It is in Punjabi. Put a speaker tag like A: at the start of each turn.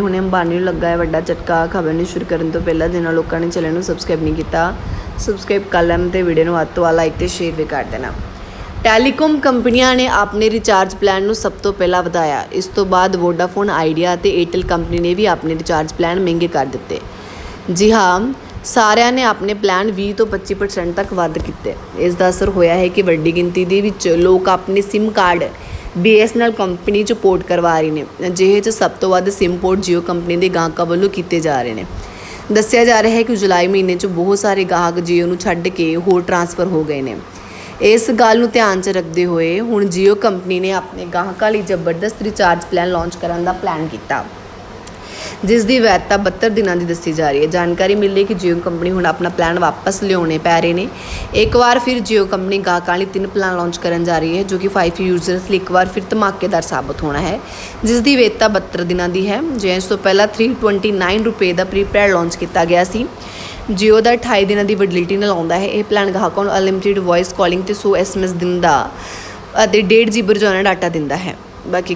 A: ਹੁਣੇ ਅੰਬਾਨੀ ਨੂੰ ਲੱਗਾ ਹੈ ਵੱਡਾ ਝਟਕਾ। ਖਬਰ ਨੂੰ ਸ਼ੁਰੂ ਕਰਨ ਤੋਂ ਪਹਿਲਾਂ ਜਿਨ੍ਹਾਂ ਲੋਕਾਂ ਨੇ ਚੈਨਲ ਨੂੰ ਸਬਸਕ੍ਰਾਈਬ ਨਹੀਂ ਕੀਤਾ ਸਬਸਕ੍ਰਾਈਬ ਕਰ ਲੈਣ ਤੇ ਵੀਡੀਓ ਨੂੰ ਵੱਧ ਤੋਂ ਵੱਧ ਲਾਈਕ ਤੇ ਸ਼ੇਅਰ ਵੀ ਕਰ ਦੇਣਾ। ਟੈਲੀਕਾਮ ਕੰਪਨੀਆਂ ਨੇ ਆਪਣੇ ਰਿਚਾਰਜ ਪਲਾਨ ਨੂੰ ਸਭ ਤੋਂ ਪਹਿਲਾਂ ਵਧਾਇਆ। ਇਸ ਤੋਂ ਬਾਅਦ ਵੋਡਾਫੋਨ ਆਈਡੀਆ ਅਤੇ ਏਅਰਟੈਲ ਕੰਪਨੀ ਨੇ ਵੀ ਆਪਣੇ ਰਿਚਾਰਜ ਪਲਾਨ ਮਹਿੰਗੇ ਕਰ ਦਿੱਤੇ। ਜੀ ਹਾਂ, ਸਾਰਿਆਂ ਨੇ ਆਪਣੇ ਪਲਾਨ 20 ਤੋਂ 25% ਤੱਕ ਵੱਧ ਕੀਤੇ। ਇਸ ਦਾ ਅਸਰ ਹੋਇਆ ਹੈ ਕਿ ਵੱਡੀ ਗਿਣਤੀ ਦੇ ਵਿੱਚ ਲੋਕ ਆਪਣੇ SIM ਕਾਰਡ BSNL ਕੰਪਨੀ ਚ ਪੋਰਟ ਕਰਵਾ ਰਹੀ ਨੇ ਅਜਿਹੇ ਚ ਸਭ ਤੋਂ ਵੱਧ SIM ਪੋਰਟ Jio ਕੰਪਨੀ ਦੇ ਗਾਹਕਾਂ ਵੱਲੋਂ ਕੀਤੇ ਜਾ ਰਹੇ ਨੇ। ਦੱਸਿਆ ਜਾ ਰਿਹਾ ਹੈ ਕਿ ਜੁਲਾਈ ਮਹੀਨੇ ਚ ਬਹੁਤ ਸਾਰੇ ਗਾਹਕ Jio ਨੂੰ ਛੱਡ ਕੇ ਹੋਰ ਟਰਾਂਸਫਰ ਹੋ ਗਏ ਨੇ। ਇਸ ਗੱਲ ਨੂੰ ਧਿਆਨ 'ਚ ਰੱਖਦੇ ਹੋਏ ਹੁਣ Jio ਕੰਪਨੀ ਨੇ ਆਪਣੇ ਗਾਹਕਾਂ ਲਈ ਜ਼ਬਰਦਸਤ ਰਿਚਾਰਜ ਪਲਾਨ ਲਾਂਚ ਕਰਨ ਦਾ ਪਲਾਨ ਕੀਤਾ। ਜਿਸ ਦੀ ਵੈਧਤਾ 72 ਦਿਨਾਂ ਦੀ ਦੱਸੀ ਜਾ ਰਹੀ ਹੈ। ਜਾਣਕਾਰੀ ਮਿਲੀ ਕਿ ਜੀਓ ਕੰਪਨੀ ਹੁਣ ਆਪਣਾ ਪਲਾਨ ਵਾਪਸ ਲਿਆਉਣੇ ਪੈ ਰਹੇ ਨੇ। ਇੱਕ ਵਾਰ ਫਿਰ ਜੀਓ ਕੰਪਨੀ ਗਾਹਕਾਂ ਲਈ ਤਿੰਨ ਪਲਾਨ ਲਾਂਚ ਕਰਨ ਜਾ ਰਹੀ ਹੈ, ਜੋ ਕਿ 5 ਯੂਜ਼ਰਸ ਲਈ ਇੱਕ ਵਾਰ ਫਿਰ ਧਮਾਕੇਦਾਰ ਸਾਬਤ ਹੋਣਾ ਹੈ। ਜਿਸ ਦੀ ਵੈਧਤਾ 72 ਦਿਨਾਂ ਦੀ ਹੈ। ਜਿਸ ਤੋਂ ਪਹਿਲਾਂ 329 ਰੁਪਏ ਦਾ ਪ੍ਰੀਪੇਡ ਲਾਂਚ ਕੀਤਾ ਗਿਆ ਸੀ, ਜੀਓ ਦਾ 28 ਦਿਨਾਂ ਦੀ ਵੈਲਿਡਿਟੀ ਨਾਲ ਆਉਂਦਾ ਹੈ। ਇਹ ਪਲਾਨ ਗਾਹਕਾਂ ਨੂੰ ਅਨਲਿਮਿਟਿਡ ਵੌਇਸ ਕਾਲਿੰਗ ਤੇ 100 SMS ਦਿਨ ਦਾ ਅਤੇ 1.5 GB ਰੋਜ਼ਾਨਾ ਡਾਟਾ ਦਿੰਦਾ ਹੈ। ਬਾਕੀ